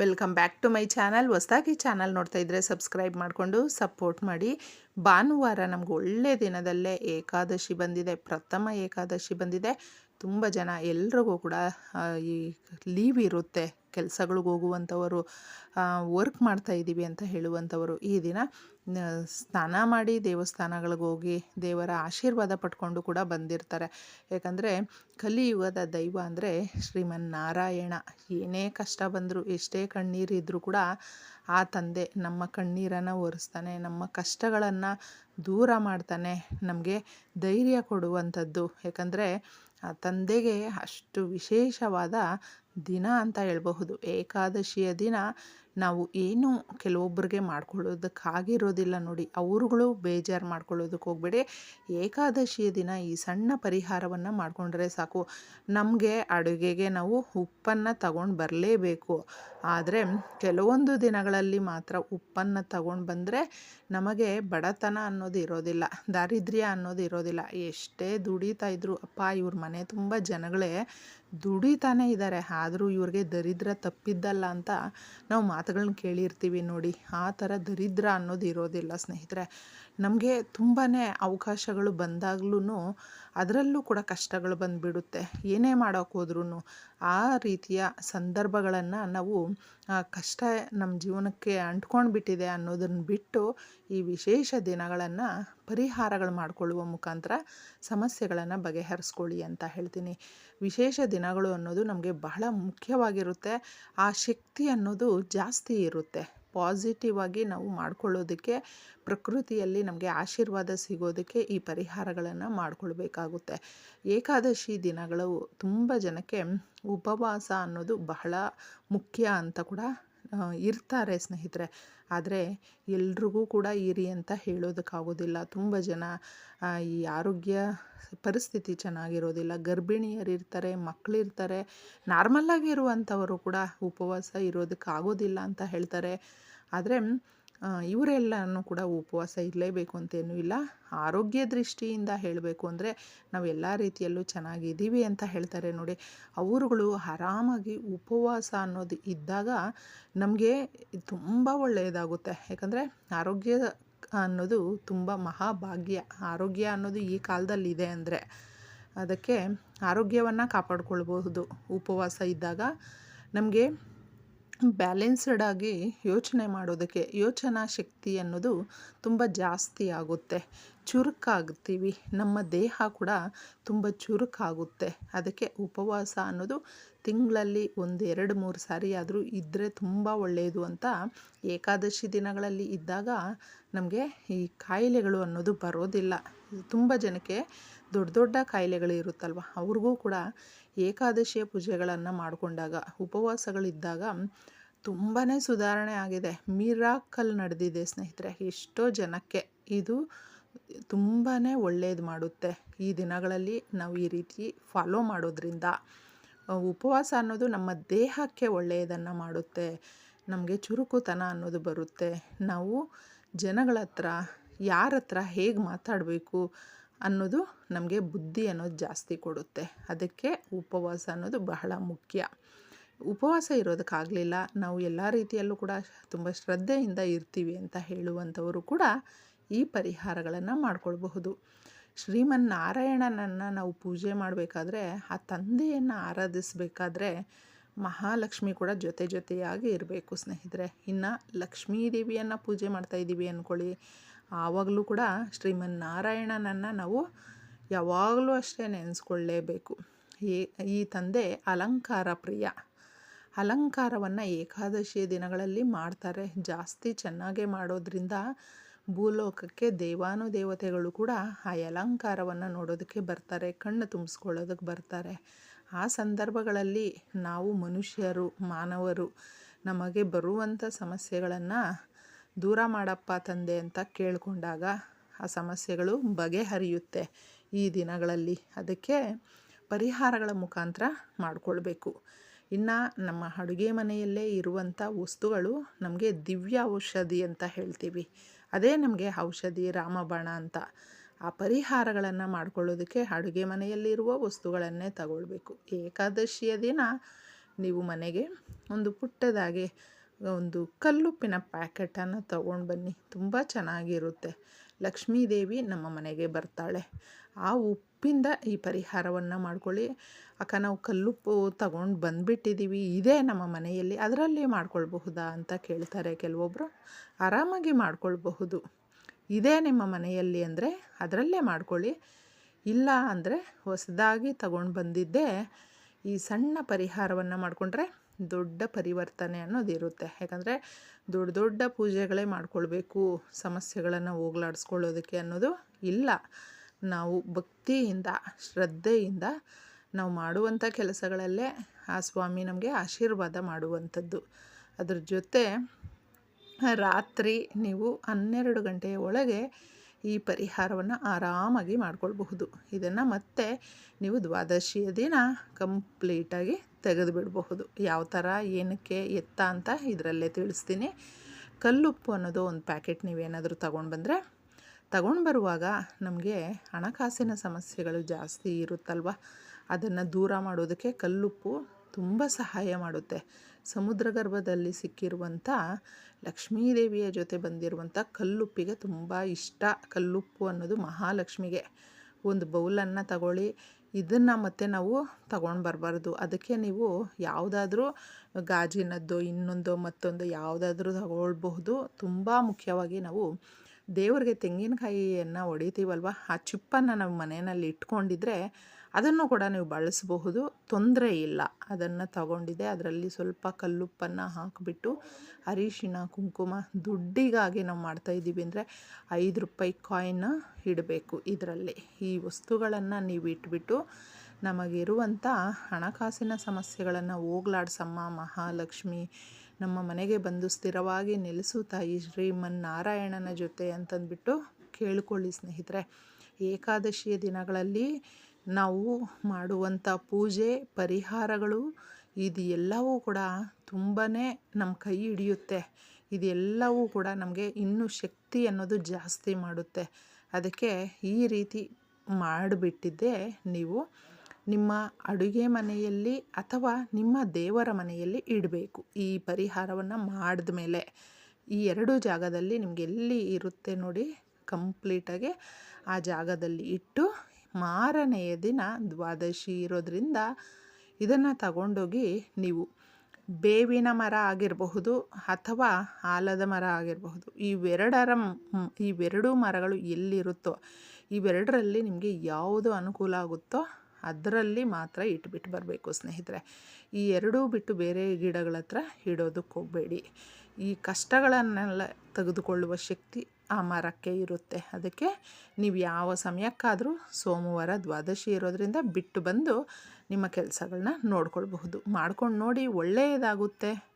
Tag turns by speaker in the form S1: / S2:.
S1: Welcome back to my channel ಹೊಸದಾಗಿ channel ನೋಡ್ತಾ ಇದ್ದರೆ ಸಬ್ಸ್ಕ್ರೈಬ್ ಮಾಡಿಕೊಂಡು ಸಪೋರ್ಟ್ ಮಾಡಿ. ಭಾನುವಾರ ನಮ್ಗೆ ಒಳ್ಳೆಯ ದಿನದಲ್ಲೇ ಏಕಾದಶಿ ಬಂದಿದೆ. ಪ್ರಥಮ ಏಕಾದಶಿ ಬಂದಿದೆ. ತುಂಬ ಜನ ಎಲ್ರಿಗೂ ಕೂಡ ಈ ಲೀವ್ ಇರುತ್ತೆ. ಕೆಲಸಗಳಿಗೆ ಹೋಗುವಂಥವರು ವರ್ಕ್ ಮಾಡ್ತಾ ಇದ್ದೀವಿ ಅಂತ ಹೇಳುವಂಥವರು ಈ ದಿನ. ಸ್ನಾನ ಮಾಡಿ ದೇವಸ್ಥಾನಗಳಿಗೆ ಹೋಗಿ ದೇವರ ಆಶೀರ್ವಾದ ಪಟ್ಕೊಂಡು ಕೂಡ ಬಂದಿರ್ತಾರೆ. ಯಾಕಂದರೆ ಕಲಿಯುಗದ ದೈವ ಅಂದರೆ ಶ್ರೀಮನ್ನಾರಾಯಣ. ಏನೇ ಕಷ್ಟ ಬಂದರೂ, ಎಷ್ಟೇ ಕಣ್ಣೀರಿದ್ದರೂ ಕೂಡ ಆ ತಂದೆ ನಮ್ಮ ಕಣ್ಣೀರನ್ನು ಒರೆಸ್ತಾನೆ, ನಮ್ಮ ಕಷ್ಟಗಳನ್ನು ದೂರ ಮಾಡ್ತಾನೆ, ನಮಗೆ ಧೈರ್ಯ ಕೊಡುವಂಥದ್ದು. ಯಾಕಂದರೆ ತಂದೆಗೆ ಅಷ್ಟು ವಿಶೇಷವಾದ ದಿನ ಅಂತ ಹೇಳಬಹುದು. ಏಕಾದಶಿಯ ದಿನ ನಾವು ಏನು ಕೆಲವೊಬ್ಬರಿಗೆ ಮಾಡ್ಕೊಳ್ಳೋದಕ್ಕಾಗಿರೋದಿಲ್ಲ ನೋಡಿ. ಅವ್ರುಗಳು ಬೇಜಾರು ಮಾಡ್ಕೊಳ್ಳೋದಕ್ಕೆ ಹೋಗ್ಬೇಡಿ. ಏಕಾದಶಿಯ ದಿನ ಈ ಸಣ್ಣ ಪರಿಹಾರವನ್ನು ಮಾಡಿಕೊಂಡ್ರೆ ಸಾಕು. ನಮಗೆ ಅಡುಗೆಗೆ ನಾವು ಉಪ್ಪನ್ನು ತಗೊಂಡು ಬರಲೇಬೇಕು. ಆದರೆ ಕೆಲವೊಂದು ದಿನಗಳಲ್ಲಿ ಮಾತ್ರ ಉಪ್ಪನ್ನು ತಗೊಂಡು ಬಂದರೆ ನಮಗೆ ಬಡತನ ಅನ್ನೋದು ಇರೋದಿಲ್ಲ, ದಾರಿದ್ರ್ಯ ಅನ್ನೋದು ಇರೋದಿಲ್ಲ. ಎಷ್ಟೇ ದುಡಿತಾ ಇದ್ರು ಅಪ್ಪ, ಇವ್ರ ಮನೆ ತುಂಬ ಜನಗಳೇ ದುಡಿತಾನೆ ಇದ್ದಾರೆ ಆದರೂ ಇವ್ರಿಗೆ ದರಿದ್ರ ತಪ್ಪಿದ್ದಲ್ಲ ಅಂತ ನಾವು ಮಾತುಗಳನ್ನ ಕೇಳಿರ್ತೀವಿ ನೋಡಿ. ಆ ಥರ ದರಿದ್ರ ಅನ್ನೋದು ಇರೋದಿಲ್ಲ ಸ್ನೇಹಿತರೆ. ನಮಗೆ ತುಂಬಾ ಅವಕಾಶಗಳು ಬಂದಾಗ್ಲೂ ಅದರಲ್ಲೂ ಕೂಡ ಕಷ್ಟಗಳು ಬಂದುಬಿಡುತ್ತೆ. ಏನೇ ಮಾಡೋಕೆ ಹೋದ್ರೂ ಆ ರೀತಿಯ ಸಂದರ್ಭಗಳನ್ನು ನಾವು ಕಷ್ಟ ನಮ್ಮ ಜೀವನಕ್ಕೆ ಅಂಟ್ಕೊಂಡು ಬಿಟ್ಟಿದೆ ಅನ್ನೋದನ್ನು ಬಿಟ್ಟು ಈ ವಿಶೇಷ ದಿನಗಳನ್ನು ಪರಿಹಾರಗಳು ಮಾಡಿಕೊಳ್ಳುವ ಮುಖಾಂತರ ಸಮಸ್ಯೆಗಳನ್ನು ಬಗೆಹರಿಸ್ಕೊಳ್ಳಿ ಅಂತ ಹೇಳ್ತೀನಿ. ವಿಶೇಷ ದಿನಗಳು ಅನ್ನೋದು ನಮಗೆ ಬಹಳ ಮುಖ್ಯವಾಗಿರುತ್ತೆ. ಆ ಶಕ್ತಿ ಅನ್ನೋದು ಜಾಸ್ತಿ ಇರುತ್ತೆ. ಪಾಸಿಟಿವ್ ಆಗಿ ನಾವು ಮಾಡ್ಕೊಳ್ಳೋದಕ್ಕೆ, ಪ್ರಕೃತಿಯಲ್ಲಿ ನಮಗೆ ಆಶೀರ್ವಾದ ಸಿಗೋದಕ್ಕೆ ಈ ಪರಿಹಾರಗಳನ್ನು ಮಾಡಿಕೊಳ್ಬೇಕಾಗುತ್ತೆ. ಏಕಾದಶಿ ದಿನಗಳು ತುಂಬ ಜನಕ್ಕೆ ಉಪವಾಸ ಅನ್ನೋದು ಬಹಳ ಮುಖ್ಯ ಅಂತ ಕೂಡ ಇರ್ತಾರೆ ಸ್ನೇಹಿತರೆ. ಆದರೆ ಎಲ್ರಿಗೂ ಕೂಡ ಇರಿ ಅಂತ ಹೇಳೋದಕ್ಕಾಗೋದಿಲ್ಲ. ತುಂಬ ಜನ ಈ ಆರೋಗ್ಯ ಪರಿಸ್ಥಿತಿ ಚೆನ್ನಾಗಿರೋದಿಲ್ಲ. ಗರ್ಭಿಣಿಯರಿರ್ತಾರೆ ಮಕ್ಕಳಿರ್ತಾರೆ ನಾರ್ಮಲ್ಲಾಗಿ ಇರುವಂಥವರು ಕೂಡ ಉಪವಾಸ ಇರೋದಕ್ಕಾಗೋದಿಲ್ಲ ಅಂತ ಹೇಳ್ತಾರೆ. ಆದರೆ ಇವರೆಲ್ಲನೂ ಕೂಡ ಉಪವಾಸ ಇರಲೇಬೇಕು ಅಂತೇನೂ ಇಲ್ಲ. ಆರೋಗ್ಯ ದೃಷ್ಟಿಯಿಂದ ಹೇಳಬೇಕು ಅಂದರೆ ನಾವು ಎಲ್ಲ ರೀತಿಯಲ್ಲೂ ಚೆನ್ನಾಗಿದ್ದೀವಿ ಅಂತ ಹೇಳ್ತಾರೆ ನೋಡಿ. ಅವರುಗಳು ಆರಾಮಾಗಿ ಉಪವಾಸ ಅನ್ನೋದು ಇದ್ದಾಗ ನಮಗೆ ತುಂಬ ಒಳ್ಳೆಯದಾಗುತ್ತೆ. ಯಾಕಂದರೆ ಆರೋಗ್ಯ ಅನ್ನೋದು ತುಂಬ ಮಹಾಭಾಗ್ಯ. ಆರೋಗ್ಯ ಅನ್ನೋದು ಈ ಕಾಲದಲ್ಲಿ ಇದೆ ಅಂದರೆ ಅದಕ್ಕೆ ಆರೋಗ್ಯವನ್ನು ಕಾಪಾಡಿಕೊಳ್ಬಹುದು. ಉಪವಾಸ ಇದ್ದಾಗ ನಮಗೆ ಬ್ಯಾಲೆನ್ಸ್ಡ್ ಆಗಿ ಯೋಚನೆ ಮಾಡೋದಕ್ಕೆ ಯೋಚನಾ ಶಕ್ತಿ ಅನ್ನೋದು ತುಂಬ ಜಾಸ್ತಿ ಆಗುತ್ತೆ. ಚುರುಕಾಗ್ತೀವಿ. ನಮ್ಮ ದೇಹ ಕೂಡ ತುಂಬ ಚುರುಕಾಗುತ್ತೆ. ಅದಕ್ಕೆ ಉಪವಾಸ ಅನ್ನೋದು ತಿಂಗಳಲ್ಲಿ ಒಂದು ಎರಡು ಮೂರು ಸಾರಿ ಆದರೂ ಇದ್ದರೆ ತುಂಬ ಒಳ್ಳೆಯದು ಅಂತ ಏಕಾದಶಿ ದಿನಗಳಲ್ಲಿ ಇದ್ದಾಗ ನಮಗೆ ಈ ಕಾಯಿಲೆಗಳು ಅನ್ನೋದು ಬರೋದಿಲ್ಲ. ತುಂಬ ಜನಕ್ಕೆ ದೊಡ್ಡ ದೊಡ್ಡ ಕಾಯಿಲೆಗಳು ಇರುತ್ತಲ್ವ? ಅವ್ರಿಗೂ ಕೂಡ ಏಕಾದಶಿಯ ಪೂಜೆಗಳನ್ನು ಮಾಡಿಕೊಂಡಾಗ, ಉಪವಾಸಗಳಿದ್ದಾಗ ತುಂಬಾ ಸುಧಾರಣೆ ಆಗಿದೆ. ಮಿರಾಕಲ್ ನಡೆದಿದೆ ಸ್ನೇಹಿತರೆ, ಎಷ್ಟೋ ಜನಕ್ಕೆ ಇದು ತುಂಬಾ ಒಳ್ಳೆಯದು ಮಾಡುತ್ತೆ. ಈ ದಿನಗಳಲ್ಲಿ ನಾವು ಈ ರೀತಿ ಫಾಲೋ ಮಾಡೋದ್ರಿಂದ, ಉಪವಾಸ ಅನ್ನೋದು ನಮ್ಮ ದೇಹಕ್ಕೆ ಒಳ್ಳೆಯದನ್ನು ಮಾಡುತ್ತೆ. ನಮಗೆ ಚುರುಕುತನ ಅನ್ನೋದು ಬರುತ್ತೆ. ನಾವು ಜನಗಳ ಹತ್ರ ಯಾರ ಹತ್ರ ಹೇಗೆ ಮಾತಾಡಬೇಕು ಅನ್ನೋದು ನಮಗೆ ಬುದ್ಧಿ ಅನ್ನೋದು ಜಾಸ್ತಿ ಕೊಡುತ್ತೆ. ಅದಕ್ಕೆ ಉಪವಾಸ ಅನ್ನೋದು ಬಹಳ ಮುಖ್ಯ. ಉಪವಾಸ ಇರೋದಕ್ಕಾಗಲಿಲ್ಲ. ನಾವು ಎಲ್ಲ ರೀತಿಯಲ್ಲೂ ಕೂಡ ತುಂಬ ಶ್ರದ್ಧೆಯಿಂದ ಇರ್ತೀವಿ ಅಂತ ಹೇಳುವಂಥವರು ಕೂಡ ಈ ಪರಿಹಾರಗಳನ್ನು ಮಾಡ್ಕೊಳ್ಬಹುದು. ಶ್ರೀಮನ್ನಾರಾಯಣನನ್ನು ನಾವು ಪೂಜೆ ಮಾಡಬೇಕಾದ್ರೆ, ಆ ತಂದೆಯನ್ನು ಆರಾಧಿಸಬೇಕಾದ್ರೆ ಮಹಾಲಕ್ಷ್ಮಿ ಕೂಡ ಜೊತೆ ಜೊತೆಯಾಗಿ ಇರಬೇಕು ಸ್ನೇಹಿತರೆ. ಇನ್ನು ಲಕ್ಷ್ಮೀ ದೇವಿಯನ್ನು ಪೂಜೆ ಮಾಡ್ತಾ ಇದ್ದೀವಿ ಅಂದ್ಕೊಳ್ಳಿ ಆವಾಗಲೂ ಕೂಡ ಶ್ರೀಮನ್ನಾರಾಯಣನನ್ನು ನಾವು ಯಾವಾಗಲೂ ಅಷ್ಟೇ ನೆನೆಸ್ಕೊಳ್ಳೇಬೇಕು. ಈ ತಂದೆ ಅಲಂಕಾರ ಪ್ರಿಯ. ಅಲಂಕಾರವನ್ನು ಏಕಾದಶಿಯ ದಿನಗಳಲ್ಲಿ ಮಾಡ್ತಾರೆ. ಜಾಸ್ತಿ ಚೆನ್ನಾಗೇ ಮಾಡೋದ್ರಿಂದ ಭೂಲೋಕಕ್ಕೆ ದೇವಾನುದೇವತೆಗಳು ಕೂಡ ಆ ಅಲಂಕಾರವನ್ನು ನೋಡೋದಕ್ಕೆ ಬರ್ತಾರೆ, ಕಣ್ಣು ತುಂಬಿಸ್ಕೊಳ್ಳೋದಕ್ಕೆ ಬರ್ತಾರೆ. ಆ ಸಂದರ್ಭಗಳಲ್ಲಿ ನಾವು ಮನುಷ್ಯರು, ಮಾನವರು ನಮಗೆ ಬರುವಂಥ ಸಮಸ್ಯೆಗಳನ್ನು ದೂರ ಮಾಡಪ್ಪ ತಂದೆ ಅಂತ ಕೇಳಿಕೊಂಡಾಗ ಆ ಸಮಸ್ಯೆಗಳು ಬಗೆಹರಿಯುತ್ತೆ ಈ ದಿನಗಳಲ್ಲಿ. ಅದಕ್ಕೆ ಪರಿಹಾರಗಳ ಮುಖಾಂತರ ಮಾಡಿಕೊಳ್ಬೇಕು. ಇನ್ನು ನಮ್ಮ ಅಡುಗೆ ಮನೆಯಲ್ಲೇ ಇರುವಂಥ ವಸ್ತುಗಳು ನಮಗೆ ದಿವ್ಯ ಔಷಧಿ ಅಂತ ಹೇಳ್ತೀವಿ. ಅದೇ ನಮಗೆ ಔಷಧಿ, ರಾಮಬಾಣ ಅಂತ. ಆ ಪರಿಹಾರಗಳನ್ನು ಮಾಡಿಕೊಳ್ಳೋದಕ್ಕೆ ಅಡುಗೆ ಮನೆಯಲ್ಲಿರುವ ವಸ್ತುಗಳನ್ನೇ ತಗೊಳ್ಬೇಕು. ಏಕಾದಶಿಯ ದಿನ ನೀವು ಮನೆಗೆ ಒಂದು ಪುಟ್ಟದಾಗಿ ಒಂದು ಕಲ್ಲುಪ್ಪಿನ ಪ್ಯಾಕೆಟನ್ನು ತಗೊಂಡು ಬನ್ನಿ. ತುಂಬ ಚೆನ್ನಾಗಿರುತ್ತೆ. ಲಕ್ಷ್ಮೀದೇವಿ ನಮ್ಮ ಮನೆಗೆ ಬರ್ತಾಳೆ. ಆ ಉಪ್ಪಿಂದ ಈ ಪರಿಹಾರವನ್ನು ಮಾಡ್ಕೊಳ್ಳಿ. ಅಕ್ಕ, ನಾವು ಕಲ್ಲುಪ್ಪು ತಗೊಂಡು ಬಂದುಬಿಟ್ಟಿದ್ದೀವಿ ಇದೇ ನಮ್ಮ ಮನೆಯಲ್ಲಿ. ಅದರಲ್ಲಿ ಮಾಡ್ಕೊಳ್ಬಹುದಾ ಅಂತ ಕೇಳ್ತಾರೆ ಕೆಲವೊಬ್ಬರು ಆರಾಮಾಗಿ ಮಾಡ್ಕೊಳ್ಬಹುದು. ಇದೇ ನಿಮ್ಮ ಮನೆಯಲ್ಲಿ ಅಂದರೆ ಅದರಲ್ಲೇ ಮಾಡ್ಕೊಳ್ಳಿ. ಇಲ್ಲ ಅಂದರೆ ಹೊಸದಾಗಿ ತಗೊಂಡು ಬಂದಿದ್ದೇ ಈ ಸಣ್ಣ ಪರಿಹಾರವನ್ನು ಮಾಡಿಕೊಂಡ್ರೆ ದೊಡ್ಡ ಪರಿವರ್ತನೆ ಅನ್ನೋದಿರುತ್ತೆ ಯಾಕಂದರೆ ದೊಡ್ಡ ದೊಡ್ಡ ಪೂಜೆಗಳೇ ಮಾಡ್ಕೊಳ್ಬೇಕು, ಸಮಸ್ಯೆಗಳನ್ನು ಹೋಗ್ಲಾಡಿಸ್ಕೊಳ್ಳೋದಕ್ಕೆ ಅನ್ನೋದು ಇಲ್ಲ. ನಾವು ಭಕ್ತಿಯಿಂದ, ಶ್ರದ್ಧೆಯಿಂದ ನಾವು ಮಾಡುವಂಥ ಕೆಲಸಗಳಲ್ಲೇ ಆ ಸ್ವಾಮಿ ನಮಗೆ ಆಶೀರ್ವಾದ ಮಾಡುವಂಥದ್ದು. ಅದ್ರ ಜೊತೆ ರಾತ್ರಿ ನೀವು ಹನ್ನೆರಡು ಗಂಟೆಯ ಒಳಗೆ ಈ ಪರಿಹಾರವನ್ನು ಆರಾಮಾಗಿ ಮಾಡ್ಕೊಳ್ಬಹುದು. ಇದನ್ನು ಮತ್ತೆ ನೀವು ದ್ವಾದಶಿಯ ದಿನ ಕಂಪ್ಲೀಟಾಗಿ ತೆಗೆದು ಬಿಡಬಹುದು ಯಾವ ಥರ ಏನಕ್ಕೆ ಎತ್ತ ಅಂತ ಇದರಲ್ಲೇ ತಿಳಿಸ್ತೀನಿ. ಕಲ್ಲುಪ್ಪು ಅನ್ನೋದು ಒಂದು ಪ್ಯಾಕೆಟ್ ನೀವೇನಾದರೂ ತಗೊಂಡು ಬಂದರೆ, ತಗೊಂಡು ಬರುವಾಗ ನಮಗೆ ಹಣಕಾಸಿನ ಸಮಸ್ಯೆಗಳು ಜಾಸ್ತಿ ಇರುತ್ತಲ್ವ? ಅದನ್ನು ದೂರ ಮಾಡೋದಕ್ಕೆ ಕಲ್ಲುಪ್ಪು ತುಂಬ ಸಹಾಯ ಮಾಡುತ್ತೆ. ಸಮುದ್ರ ಗರ್ಭದಲ್ಲಿ ಸಿಕ್ಕಿರುವಂಥ ಲಕ್ಷ್ಮೀದೇವಿಯ ಜೊತೆ ಬಂದಿರುವಂಥ ಕಲ್ಲುಪ್ಪಿಗೆ ತುಂಬ ಇಷ್ಟ. ಕಲ್ಲುಪ್ಪು ಅನ್ನೋದು ಮಹಾಲಕ್ಷ್ಮಿಗೆ. ಒಂದು ಬೌಲನ್ನು ತಗೊಳ್ಳಿ ಇದನ್ನು ಮತ್ತೆ ನಾವು ತಗೊಂಡು ಬರಬಾರ್ದು. ಅದಕ್ಕೆ ನೀವು ಯಾವುದಾದ್ರೂ ಗಾಜಿನದ್ದು, ಇನ್ನೊಂದು, ಮತ್ತೊಂದು ಯಾವುದಾದ್ರೂ ತಗೊಳ್ಬಹುದು. ತುಂಬ ಮುಖ್ಯವಾಗಿ ನಾವು ದೇವರಿಗೆ ತೆಂಗಿನಕಾಯಿಯನ್ನು ಹೊಡಿತೀವಲ್ವ? ಆ ಚಿಪ್ಪನ್ನು ನಾವು ಮನೆಯಲ್ಲಿ ಇಟ್ಕೊಂಡಿದ್ರೆ ಅದನ್ನು ಕೂಡ ನೀವು ಬಳಸಬಹುದು. ತೊಂದರೆ ಇಲ್ಲ. ಅದನ್ನು ತಗೊಂಡಿದೆ. ಅದರಲ್ಲಿ ಸ್ವಲ್ಪ ಕಲ್ಲುಪ್ಪನ್ನು ಹಾಕಿಬಿಟ್ಟು, ಅರಿಶಿಣ, ಕುಂಕುಮ ದುಡ್ಡಿಗಾಗಿ ನಾವು ಮಾಡ್ತಾ ಇದ್ದೀವಿ ಅಂದರೆ ಐದು ರೂಪಾಯಿ ಕಾಯಿನ್ನ ಇಡಬೇಕು ಇದರಲ್ಲಿ. ಈ ವಸ್ತುಗಳನ್ನು ನೀವು ಇಟ್ಬಿಟ್ಟು ನಮಗಿರುವಂಥ ಹಣಕಾಸಿನ ಸಮಸ್ಯೆಗಳನ್ನು ಹೋಗ್ಲಾಡ್ಸಮ್ಮ ಮಹಾಲಕ್ಷ್ಮಿ, ನಮ್ಮ ಮನೆಗೆ ಬಂದು ಸ್ಥಿರವಾಗಿ ನೆಲೆಸು ತಾಯಿ ಶ್ರೀಮನ್ನಾರಾಯಣನ ಜೊತೆ ಅಂತಂದ್ಬಿಟ್ಟು ಕೇಳ್ಕೊಳ್ಳಿ ಸ್ನೇಹಿತರೆ. ಏಕಾದಶಿಯ ದಿನಗಳಲ್ಲಿ ನಾವು ಮಾಡುವಂಥ ಪೂಜೆ, ಪರಿಹಾರಗಳು ಇದು ಎಲ್ಲವೂ ಕೂಡ ತುಂಬಾ ನಮ್ಮ ಕೈ ಹಿಡಿಯುತ್ತೆ. ಇದೆಲ್ಲವೂ ಕೂಡ ನಮಗೆ ಇನ್ನೂ ಶಕ್ತಿ ಅನ್ನೋದು ಜಾಸ್ತಿ ಮಾಡುತ್ತೆ. ಅದಕ್ಕೆ ಈ ರೀತಿ ಮಾಡಿಬಿಟ್ಟಿದ್ದೆ ನೀವು ನಿಮ್ಮ ಅಡುಗೆ ಮನೆಯಲ್ಲಿ ಅಥವಾ ನಿಮ್ಮ ದೇವರ ಮನೆಯಲ್ಲಿ ಇಡಬೇಕು. ಈ ಪರಿಹಾರವನ್ನು ಮಾಡಿದ ಮೇಲೆ ಈ ಎರಡು ಜಾಗದಲ್ಲಿ ನಿಮಗೆ ಎಲ್ಲಿ ಇರುತ್ತೆ ನೋಡಿ, ಕಂಪ್ಲೀಟಾಗಿ ಆ ಜಾಗದಲ್ಲಿ ಇಟ್ಟು ಮಾರನೆಯ ದಿನ ದ್ವಾದಶಿ ಇರೋದ್ರಿಂದ ಇದನ್ನು ತಗೊಂಡೋಗಿ ನೀವು ಬೇವಿನ ಮರ ಆಗಿರಬಹುದು ಅಥವಾ ಆಲದ ಮರ ಆಗಿರಬಹುದು. ಇವೆರಡರ ಇವೆರಡೂ ಮರಗಳು ಎಲ್ಲಿರುತ್ತೋ, ಇವೆರಡರಲ್ಲಿ ನಿಮಗೆ ಯಾವುದು ಅನುಕೂಲ ಆಗುತ್ತೋ ಅದರಲ್ಲಿ ಮಾತ್ರ ಇಟ್ಬಿಟ್ಟು ಬರಬೇಕು ಸ್ನೇಹಿತರೆ. ಈ ಎರಡೂ ಬಿಟ್ಟು ಬೇರೆ ಗಿಡಗಳ ಹತ್ರ ಇಡೋದಕ್ಕೆ ಹೋಗಬೇಡಿ ಈ ಕಷ್ಟಗಳನ್ನೆಲ್ಲ ತೆಗೆದುಕೊಳ್ಳುವ ಶಕ್ತಿ ಆ ಮರಕ್ಕೆ ಇರುತ್ತೆ. ಅದಕ್ಕೆ ನೀವು ಯಾವ ಸಮಯಕ್ಕಾದರೂ ಸೋಮವಾರ ದ್ವಾದಶಿ ಇರೋದರಿಂದ ಬಿಟ್ಟು ಬಂದು ನಿಮ್ಮ ಕೆಲಸಗಳನ್ನ ನೋಡ್ಕೊಳ್ಬಹುದು. ಮಾಡ್ಕೊಂಡು ನೋಡಿ ಒಳ್ಳೆಯದಾಗುತ್ತೆ.